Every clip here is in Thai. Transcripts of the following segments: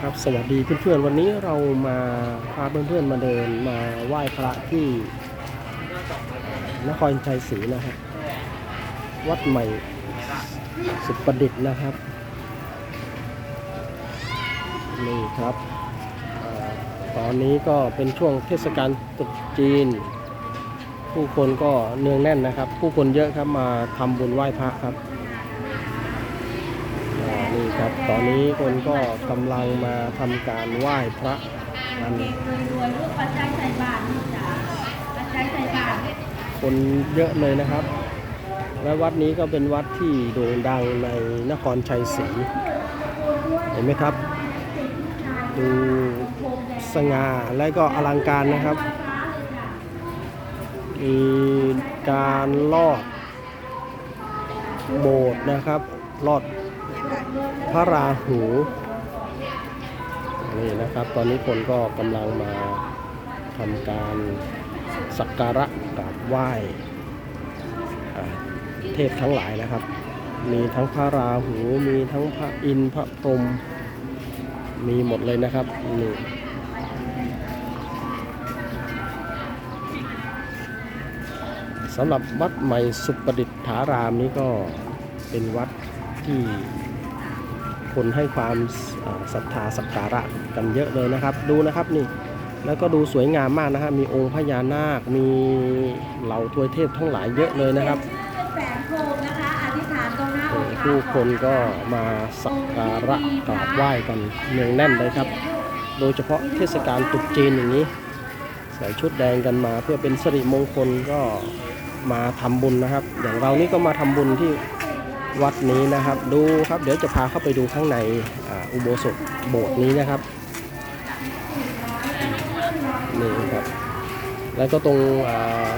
ครับสวัสดีเพื่อนๆวันนี้เรามาพาเพื่อนๆมาเดินมาไหว้พระที่นครชัยศรีนะครับ วัดใหม่สุประดิษฐ์นะครับนี่ครับอตอนนี้ก็เป็นช่วงเทศกาลตรุษจีน ผู้คนก็เนืองแน่นนะครับ ผู้คนเยอะครับมาทำบุญไหว้พระครับ อ่านี่ครับ ตอนนี้คนก็กำลังมาทำการไหว้พระกันเก่งรวยๆลูกปัจจัยใส่บาคนเยอะเลยนะครับ และวัดนี้ก็เป็นวัดที่โด่งดังในนครชัยศรีเห็นไหมครับดูสง่าและก็อลังการนะครับ มีการลอดโบสถ์นะครับลอด พระราหูนี่นะครับ ตอนนี้คนก็กำลังมาทำการสักการะกราบไหว้เทพทั้งหลายนะครับ มีทั้งพระราหู มีทั้งพระอินทร์พระพรหมมีหมดเลยนะครับนี่สำหรับวัดใหม่สุประดิษฐารามนี้ก็เป็นวัดที่ คนให้ความอ่าศรัทธาสักการะกันเยอะเลยนะครับ ดูนะครับนี่แล้วก็ดูสวยงามมากนะฮะมีองค์พญานาค มีเหล่าทวยเทพทั้งหลายเยอะเลยนะครับเป็นแสงโคมนะคะอธิษฐานตรงหน้าองค์พระผู้คนก็มาสักการะกราบไหว้กันเนืองแน่นเลยครับ โดยเฉพาะเทศกาลตรุษจีนอย่างนี้ ใส่ชุดแดงกันมาเพื่อเป็นสิริมงคลก็มาทำบุญนะครับ อย่างเรานี่ก็มาทำบุญที่ วัดนี้นะครับ ดูครับเดี๋ยวจะพาเข้าไปดูข้างในอ,อุโบสถโบสถ์นี้นะครับนี่ครับ แล้วก็ตรงอ่า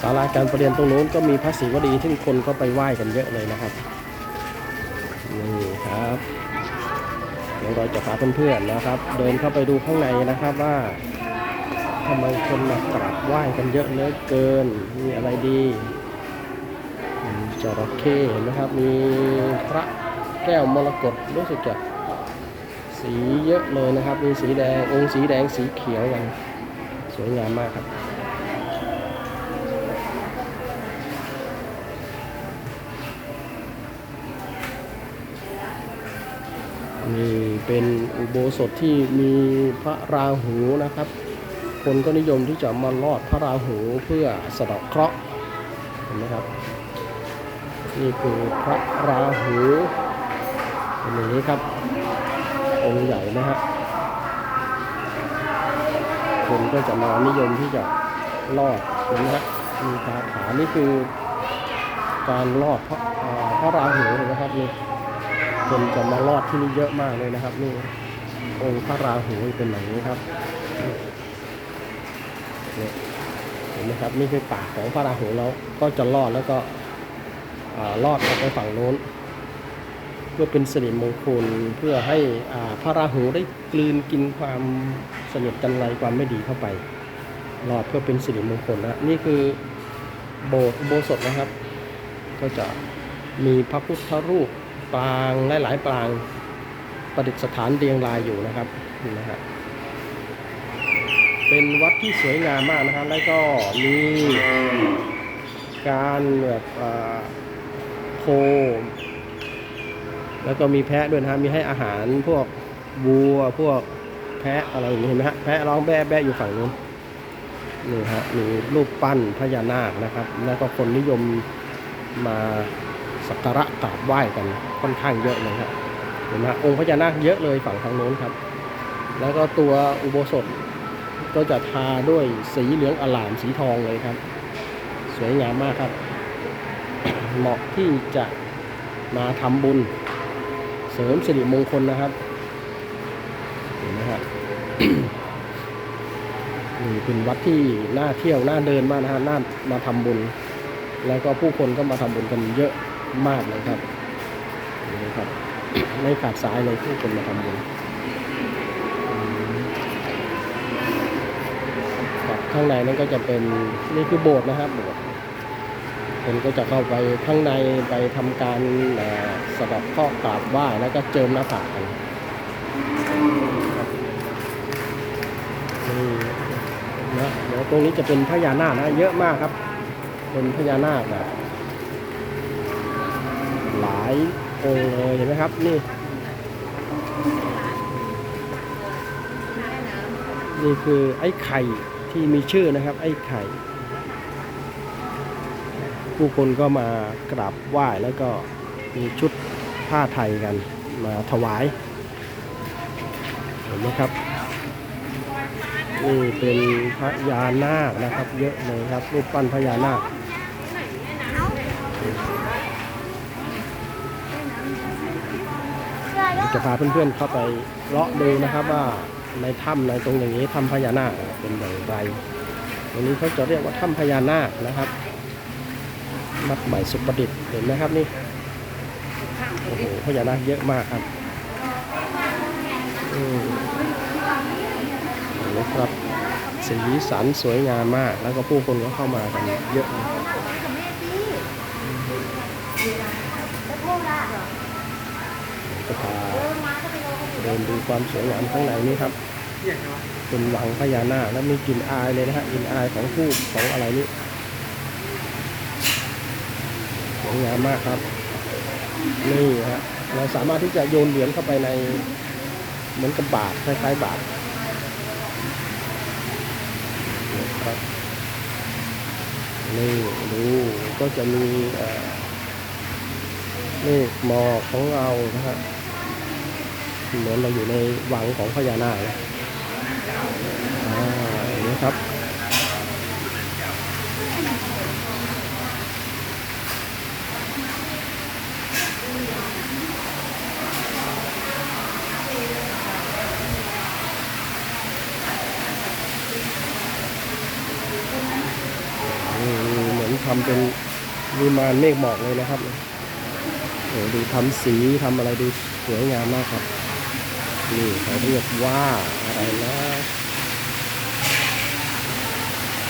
ศาลาการประเรียนตรงโน้นก็มีพระศิวลีที่คนก็ไปไหว้กันเยอะเลยนะครับนี่ครับเดี๋ยวเราจะพาเพื่อนๆนะครับ เดินเข้าไปดูข้างในนะครับว่าทำไมคนมากราบไหว้กันเยอะเหลือเกินมีอะไรดี จระเข้เห็นไหมครับ มีพระแก้วมรกตรู้สึกจะสีเยอะเลยนะครับ มีสีแดงองค์สีแดงสีเขียวกันสวยงามมากครับนี่เป็นอุโบสถที่มีพระราหูนะครับ คนก็นิยมที่จะมาลอดพระราหูเพื่อสะเดาะเคราะห์เห็นไหมครับ นี่คือพระราหูเป็นอย่างนี้ครับ องค์ใหญ่นะฮะคนก็จะมานิยมที่จะลอดเห็นไหมฮะมีคาถานี่คือการลอดพระพระราหูนะครับนี่คนจะมาลอดที่นี่เยอะมากเลยนะครับ นี่องค์พระราหูเป็นอย่างนี้ครับเห็นไหมครับนี่คือปากของพระราหูแล้วก็จะลอดแล้วก็ ลอดออกไปฝั่งโน้น เพื่อเป็นสิริมงคลเพื่อให้พระราหูได้กลืนกินความสนิทจันไรความไม่ดีเข้าไปลอดเพื่อเป็นสิริมงคลนะนี่คือโบสถ์โบสถนะครับ ก็จะมีพระพุทธรูปปางหลายๆปางประดิษฐานเรียงรายอยู่นะครับนี่นะฮะเป็นวัดที่สวยงามมากนะครับ แล้วก็มีการแบบ ค แล้วก็มีแพะด้วยนะฮะมีให้อาหารพวกวัวพวกแพะอะไรอย่างนี้เห็นไหมฮะแพะร้องแบ๊ะแบ๊ะอยู่ฝั่งนู้นนี่ฮะมีรูปปั้นพญานาคนะครับ แล้วก็คนนิยมมาสักการะกราบไหว้กันค่อนข้างเยอะเลยครับเห็นไหมฮะองค์พญานาคเยอะเลยฝั่งทางโน้นครับ แล้วก็ตัวอุโบสถก็จะทาด้วยสีเหลืองอลามสีทองเลยครับ สวยงามมากครับ เหมาะที่จะมาทำบุญ เสริมสิริมงคลนะครับเห็นไหมครับนี่เป็นวัดที่น่าเที่ยวน่าเดินมากนะฮะน่ามาทำบุญ แล้วก็ผู้คนก็มาทำบุญกันเยอะมากเลยครับนี่ครับไม่ขาดสายเลยผู้คนมาทำบุญครับข้างในนั่นก็จะเป็นนี่คือโบสถ์นะครับโบสถ์ คนก็จะเข้าไปข้างในไปทำการสะเดับข้อกราบไหว้แล้วก็เจิมหน้าผากกันนี่นะเดี๋ยวตรงนี้จะเป็นพญานาคนะเยอะมากครับ เป็นพญานาคแบบหลายองค์เลยเห็นไหมครับ นี่นี่คือไอ้ไข่ที่มีชื่อนะครับ ไอ้ไข่ ผู้คนก็มากราบไหว้แล้วก็มีชุดผ้าไทยกันมาถวายเห็นไหมครับนี่เป็นพญานาคนะครับ เยอะเลยครับรูปปั้นพญานาคจะพาเพื่อนๆเข้าไปเลาะดูนะครับว่าในถ้ำในตรงอย่างนี้ถ้ำพญานาคเป็นอย่างไรตรงนี้เขาจะเรียกว่าถ้ำพญานาคนะครับ มัดใหม่สุประดิษฐ์เห็นไหมครับนี่โอ้โหพญานาคเยอะมากครับอืมนไหมครับสีสันสวยงามมาก แล้วก็ผู้คนก็เข้ามากันเยอะจะพาเดินดูความสวยงามข้างในนี่ครับเป็นวังพญานาคแล้วมีกลิ่นอายเลยนะฮะกลิ่นอายของผู้ของอะไรนี่ส วยงามมากครับ นี่ฮะเราสามารถที่จะโยนเหรียญเข้าไปในเหมือนกับบาทคล้ายๆบาทนะครับนี่ดูก็จะมีนี่หมอกของเรานะฮะเหมือนเราอยู่ในวังของพญานาคนะอ่านี้ครับ อืม เป็นวิมานเมฆหมอกเลยนะครับโอ้ดูทำสีทำอะไรดูสวยงามมากครับ นี่เขาเรียกว่าอะไรนะ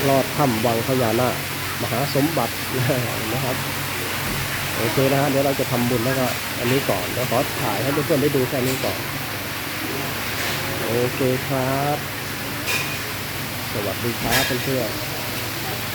ลอดถ้ำวังพญานาคมหาสมบัตินะครับโอเคนะฮะเดี๋ยวเราจะทำบุญแล้วก็อันนี้ก่อนเดี๋ยวขอถ่ายให้เพื่อนๆได้ดูแค่นี้ก่อนโอเคครับ สวัสดีครับเพื่อนๆ